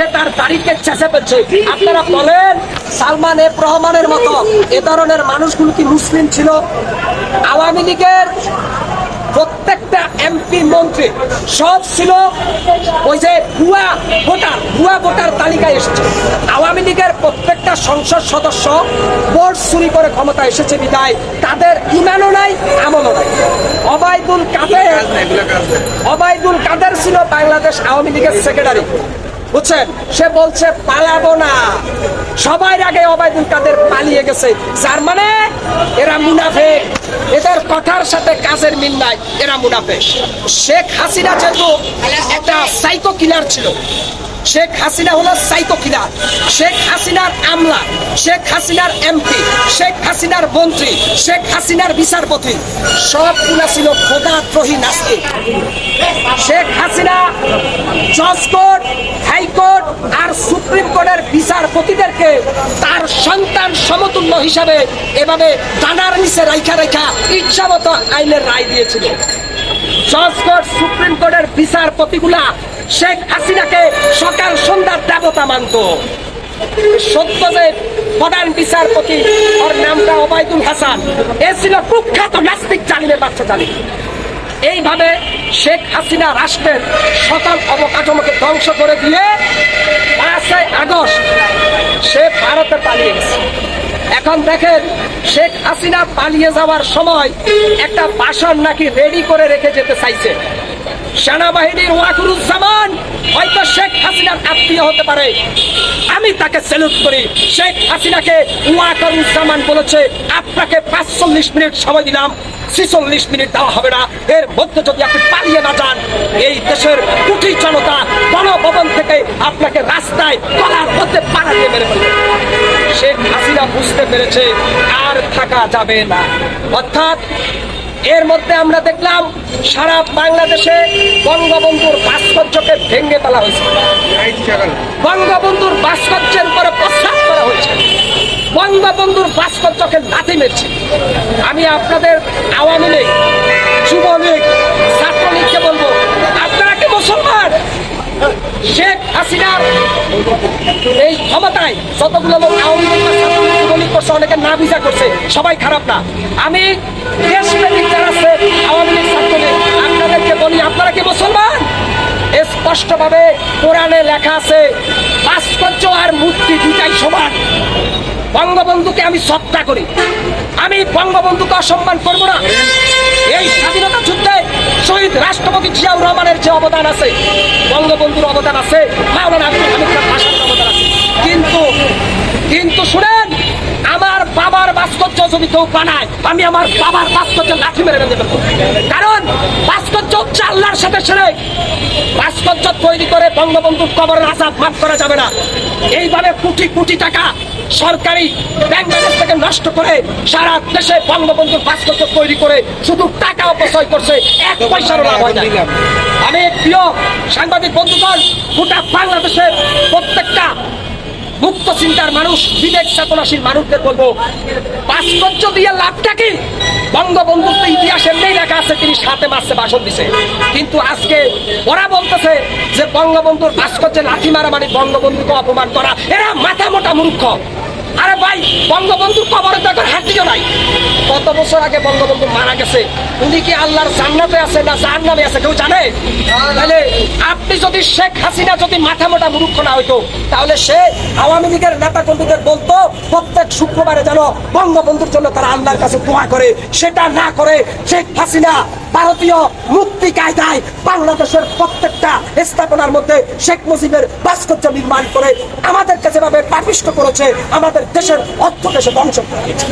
সে তার দাড়িকে চেঁচে ফেলছে। আপনারা বলেন, সালমান এফ রহমানের মতো এ ধরনের মানুষগুলো কি মুসলিম ছিল? আওয়ামী লীগের প্রত্যেকটা এমপি, মন্ত্রী, সব ছিল ওই যে ভুয়া ভোটার ভুয়া ভোটার তালিকায় এসেছে। আওয়ামী লীগের প্রত্যেকটা সংসদ সদস্য ভোট চুরি করে ক্ষমতা এসেছে বিদায়। তাদের ইমানও নাই, আমলও নাই। অবায়দুল কাদের অবায়দুল কাদের ছিল বাংলাদেশ আওয়ামী লীগের সেক্রেটারি বুঝছেন? সে বলছে, পালাবো না। সবাই আগে অবায়দুল কাদের পালিয়ে গেছে। যার মানে এরা মুনাফে এদের কথার সাথে কাজের মিল নাই। এরা মুনাফে শেখ হাসিনা যেহেতু একটা সাইকো কিলার ছিল, শেখ হাসিনা হলো সাইকো কিলার শেখ হাসিনার আমলা, শেখ হাসিনার এমপি, শেখ হাসিনার মন্ত্রী, শেখ হাসিনার বিচারপতি, সবগুলা ছিল খোদাত্রহী নাস্তিক। শেখ হাসিনা, জজ কোর্ট হাইকোর্ট আর সুপ্রিম কোর্টের বিচারপতিদেরকে তার সন্তান সমতুল্য হিসাবে এভাবে ডানার নিচে রাইখা রাইখা ইচ্ছা মতো আইনের রায় দিয়েছিল। জজ কোর্ট, সুপ্রিম কোর্টের বিচারপতিগুলা শেখ হাসিনাকে সকাল সন্ধ্যার দেবতা মানত। সত্য প্রধান বিচারপতি, ওর নামটা ওবায়দুল হাসান। এ ছিল কুখ্যাত নাস্তিক জালিমের বাচ্চা জালিম। এইভাবে শেখ হাসিনা রাষ্ট্রের সকল অবকাঠামোকে ধ্বংস করে দিয়ে পাঁচই আগস্ট সে ভারতে পালিয়ে গেছে। এখন দেখেন, শেখ হাসিনা পালিয়ে যাওয়ার সময় একটা বাসন নাকি রেডি করে রেখে যেতে চাইছে। সেনাবাহিনীর ওয়াকুরুজ্জামান, হয়তো শেখ হাসিনার আত্মীয় হতে পারে। আমি তাকে স্যালুট করি। শেখ হাসিনাকে ওয়াকারুজ্জামান বলেছে, আপনাকে পাঁচচল্লিশ মিনিট সময় দিলাম, ছিচল্লিশ মিনিট দেওয়া হবে না। এর মধ্যে যদি আপনি পালিয়ে না যান, এই দেশের কুটি জনতা গণভবন থেকে আপনাকে রাস্তায় গলার মধ্যে পাড়া দিয়ে মেরে ফেলবে। শেখ হাসিনা বুঝতে পেরেছে, আর থাকা যাবে না। অর্থাৎ এর মধ্যে আমরা দেখলাম সারা বাংলাদেশে বঙ্গবন্ধুর ভাস্কর্যকে ভেঙে ফেলা হয়েছে। বঙ্গবন্ধুর ভাস্কর্যের পরে প্রস্তাব করা হয়েছে। বঙ্গবন্ধুর ভাস্কর্যকে লাথি মেরছে। আমি আপনাদের আওয়ামী লীগ যুবলীগ ছাত্রলীগকে বলব, আপনারা কি মুসলমান? শেখ হাসিনার এই ক্ষমতায় যতগুলো লোক আওয়ামী লীগ করছে, অনেকে না বিচা করছে, সবাই খারাপ না। আমি দেশপ্রেমিক যারা আছে, আওয়ামী লীগ ছাত্রলীগ আপনাদেরকে বলি, আপনারা কি মুসলমান? স্পষ্টভাবে কোরআনে লেখা আছে, ভাস্কর্য আর মূর্তি দুটাই সমান। বঙ্গবন্ধুকে আমি শ্রদ্ধা করি। আমি বঙ্গবন্ধুকে অসম্মান করব না। এই স্বাধীনতা যুদ্ধে শহীদ রাষ্ট্রপতি জিয়াউর রহমানের যে অবদান আছে, বঙ্গবন্ধুর অবদান আছে মাওলানা আব্দুল হামিদ খান ভাষার অবদান আছে কিন্তু কিন্তু শুনেন আমার বাবার ভাস্কর্য যদি কেউ বানায়, আমি আমার বাবার ভাস্কর্য লাঠি মেরে বেঁধে ফেলব। কারণ ভাস্কর্য হচ্ছে আল্লাহর সাথে সেরে ভাস্কর্য তৈরি করে বঙ্গবন্ধুর কবরের আজাব মাফ করা যাবে না। এইভাবে কোটি কোটি টাকা সরকারি ব্যাংক থেকে নষ্ট করে সারা দেশে বঙ্গবন্ধুর ভাস্কর্য তৈরি করে শুধু টাকা অপচয় করছে, এক পয়সারও লাভ হয় না। আমি প্রিয় সাংবাদিক বন্ধুগণ, গোটা বাংলাদেশের প্রত্যেকটা মুক্ত চিন্তার মানুষ বিবেক চেতনাশীল মানুষদের বলব ভাস্কর্য দিয়ে লাভটা কি? বঙ্গবন্ধুর তো ইতিহাস এমনি লেখা আছে, তিনি সাথে মাসে ভাষণ দিছে। কিন্তু আজকে ওরা বলতেছে যে বঙ্গবন্ধুর ভাস্কর্যে লাঠি মারা মানে বঙ্গবন্ধুকে অপমান করা, এরা মাথা মোটা মূর্খ। আরে ভাই, বঙ্গবন্ধুর কবরে তো এখন হাতিও নাই। কত বছর আগে বঙ্গবন্ধু মারা গেছে? উনি কি আল্লাহর জান্নাতে আছে না জাহান্নামে আছে, কেউ জানে? তাহলে আপনি যদি শেখ হাসিনা যদি মাথা মোটা মূর্খ না হইতো, তাহলে সে আওয়ামী লীগের নেতা কর্মীদের বলতো, প্রত্যেক শুক্রবারে যেন বঙ্গবন্ধুর জন্য তারা আল্লাহর কাছে দোয়া করে, সেটা না করে শেখ হাসিনা ভারতীয় মুক্তি কায়দায় বাংলাদেশের প্রত্যেকটা স্থাপনার মধ্যে শেখ মুজিবের ভাস্কর্য নির্মাণ করে আমাদের কাছে ভাবে পাপিষ্ট করেছে, আমাদের দেশের অর্থকে সে ধ্বংস করেছে